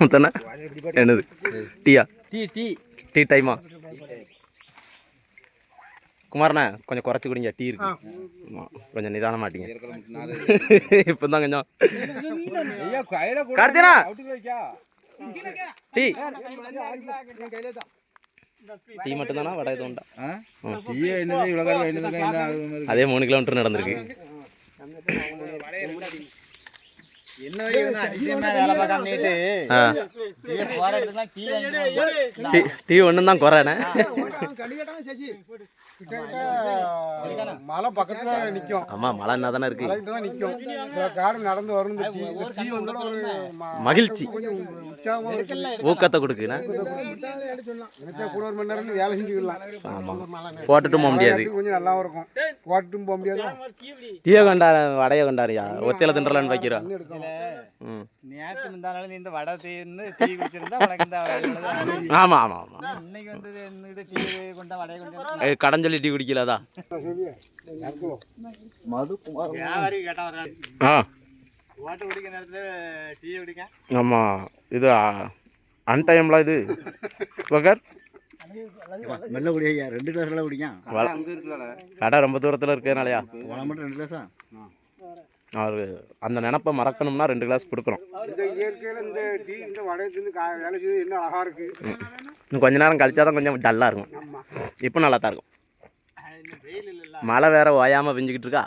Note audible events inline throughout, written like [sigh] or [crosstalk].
மொத்தண்ணா என்னது? டீயா? Tea tea. Tea டைமா? குமாரண்ணா கொஞ்சம் குறைச்சி குடிங்க டீ இருக்கு. கொஞ்சம் நிதானம் மாட்டீங்க இப்போ தான் கொஞ்சம். கார்த்தினா! டீ. டீ மட்டும் தானா. வடை எதுவும் உண்டா? அதே மூணு கிலோமீட்டர் நடந்திருக்கு. என்ன வரைக்கும் அதிசயமா வேலை பார்க்காம நீட்டு ஆ. டீ போற இடத்துக்குலாம் டீ வாங்கிட்டு டீ டீ ஒன்று தான் குறைண்ணே மலை பக்கத்துல நிக்கும். ஆமாம் மழை என்ன தானே இருக்கு? நிக்கும். காடு நடந்து வரும் மகிழ்ச்சி. ஊக்கத்தை கொடுக்குண்ணே கூட ஒரு மணி நேரம் வேலை செஞ்சுக்கலாம். ஆமாம் போட்டுட்டும் போக முடியாது. கொஞ்சம் நல்லாவும் இருக்கும். போட்டுட்டும் போக முடியாது. டீயை கொண்டா வடையை கொண்டாடியா ஒத்தையில தின்றலான்னு வைக்கிறோம் நேற்று இருந்தாலும் நீ இந்த வடை தீர்ந்து டீ குடிச்சிருந்தா உனக்கு இந்த. ஆமாம் ஆமாம் ஆமாம் இன்னைக்கு வந்து டீ கொண்டா வடையை டீ குடிக்கலாதா? ஆ. ஆமாம் இது அன்டைம்ல இது. பகர் மெல்ல குடியா ரெண்டு கிளாஸ்ல குடிக்கும். கடை ரொம்ப தூரத்தில் இருக்கிறனாலயா மட்டும் ரெண்டு கிளாஸா அவரு அந்த நினப்பை மறக்கணும்னா ரெண்டு கிளாஸ் கொடுக்கணும். இந்த இயற்கையில இந்த டீ இந்த வடையை தின்னு கா வேலை செய்து என்ன அழகா இருக்கு. இன்னும் கொஞ்ச நேரம் கழிச்சா தான் கொஞ்சம் டல்லாக இருக்கும். இப்போ நல்லா தான் இருக்கும். மழை வேற ஓயாமல் பெஞ்சிக்கிட்டு இருக்கா?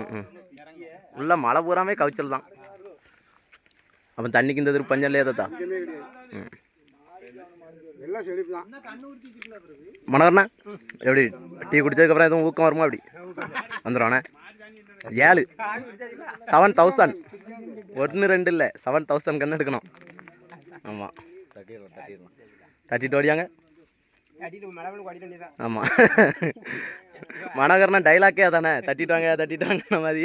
ம், ம். உள்ள மழை பூராமே கவிச்சல் தான். அப்போ தண்ணிக்கு இந்த திருப்பி பஞ்சம் இல்லையா தாத்தா? ம். தான். மனோகர்ண்ணா எப்படி? டீ குடிச்சதுக்கப்புறம் எதுவும் ஊக்கம் வருமா அப்படி? வந்துடுவானே ஏழு. செவன் தௌசண்ட் ஒன்று ரெண்டு இல்லை. செவன் தௌசண்ட் கன்று எடுக்கணும்? ஆமாம் தட்டிட்டு ஓடியாங்க. ஆமாம் மனோகர்னா டைலாக்கே அதானே? தட்டிட்டு வாங்க தட்டிட்டு வாங்கின மாதிரி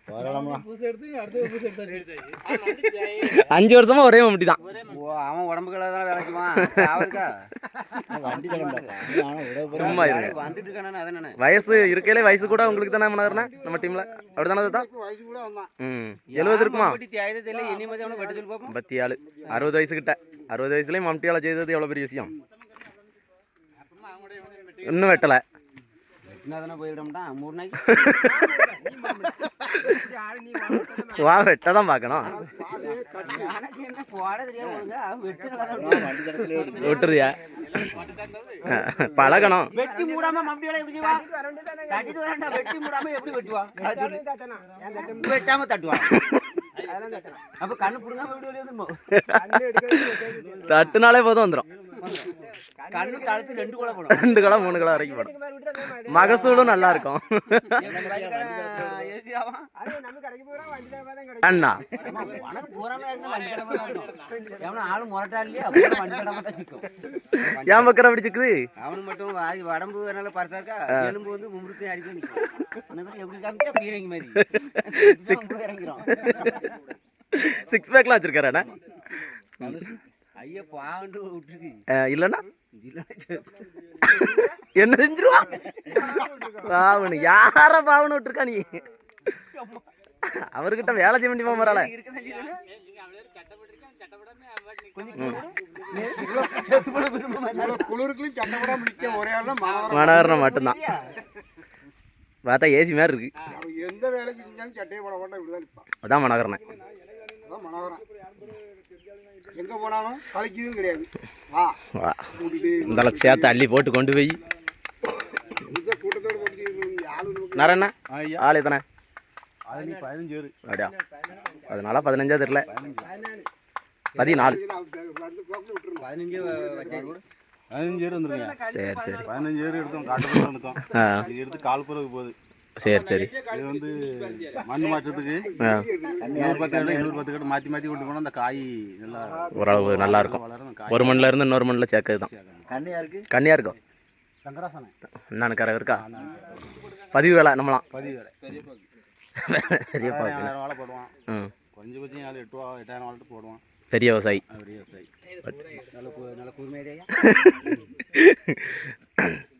அஞ்சு வருஷமா ஒரே மம்டி தான். அவன் தான் ஆவதுக்கா வண்டி கிளம்பா சும்மா வயசு இருக்கையிலே வயசு கூட உங்களுக்கு தானே மனோகர்ண்ணா நம்ம டீம்ல அப்படிதானே தாத்தா? வயசு கூட வந்தான் ம். எழுபது இருக்குமா? ஐம்பத்தி ஏழு அறுபது வயசு கிட்ட அறுபது வயசுலேயும் மம்டியால் செய்தது எவ்வளோ பெரிய விஷயம்? இன்னும் வெட்டலை. போயிடும்டா மூணு நாளைக்கு [laughs] வா வெட்ட தான் பார்க்கணும் விட்டுறியா பழகணும் வெட்டி மூடாம மம்பியோட எப்படி செய்வா தட்டிட்டு வரேன்டா வெட்டி மூடாம எப்படி வெட்டுவா அது சொல்லு. வெட்டாம தட்டுவா அப்ப கண்ணு புடுங்காம எப்படி வெளியே வந்துருமோ தட்டுனாலே போதும் வந்துடும் கண்ணு தடுத்து ரெண்டு கூட போடும் ரெண்டு கிலோ மூணு கிலோ வரைக்கும் போடும் மகசூலும் நல்லா இருக்கும். அவன் அண்ணா. [laughs] ஏன் பக்கம் அப்படி சிக்குது அவனுக்கு மட்டும் உடம்பு வேணால பார்த்தா இருக்கா? எலும்பு வந்து மும்முருக்கு அடிக்க எப்படி இறங்கி மாதிரி சிக்ஸ் இறங்கிறோம். சிக்ஸ் பேக்லாம் வச்சிருக்காரு அண்ணா. ஐயா பாண்டு விட்டுருக்கு. இல்லைண்ணா. என்ன செஞ்சிருவா? பாவனு யார பாவனு விட்டுருக்கா நீ? அவர்கிட்ட வேலை செய்ய வேண்டிய போறாள குளிருக்குலையும் சட்டப்படாம நிக்க ஒரே ஆள் மாணவர் மனோகரன் மட்டும்தான். பார்த்தா ஏசி மாதிரி இருக்கு. எந்த வேலைக்கு செஞ்சாலும் சட்டையை போட இப்படிதான் நிற்பான் அதான் மனோகரனே அதான் மனோகரன் எங்க போனாலும் கலைக்கிறதும் கிடையாது. வா. வா. இந்த சேர்த்து அள்ளி போட்டு கொண்டு போய். நரண்ணா ஆள் எத்தனை? அப்படியா? அதனால பதினஞ்சா தெரியல. பதினாலு. சரி சரி. பதினஞ்சு எடுத்தோம் எடுத்து கால் புறகு போகுது. சரி சரி. இது வந்து மண் மாற்றத்துக்கு நூறு பத்து கடை இருநூறு பத்து கடை மாற்றி மாற்றி விட்டு போனால் அந்த காய் நல்லா ஓரளவு நல்லா இருக்கும் ஒரு மண்ணில் இருந்து இன்னொரு மண்ணில் சேர்க்கறது தான். கண்ணியா இருக்கு? கன்னியா இருக்கும். என்னன்னு கரை இருக்கா? பதிவு வேலை நம்மளாம். பதிவு வேலை. ஏழாயிரம் வாழை போடுவான். ம். கொஞ்சம் கொஞ்சம் நாலு எட்டு ரூபா எட்டாயிரம் வாழை போடுவான். பெரிய விவசாயி. பெரிய விவசாயி. நல்ல கு- நல்ல கூர்மையா [laughs]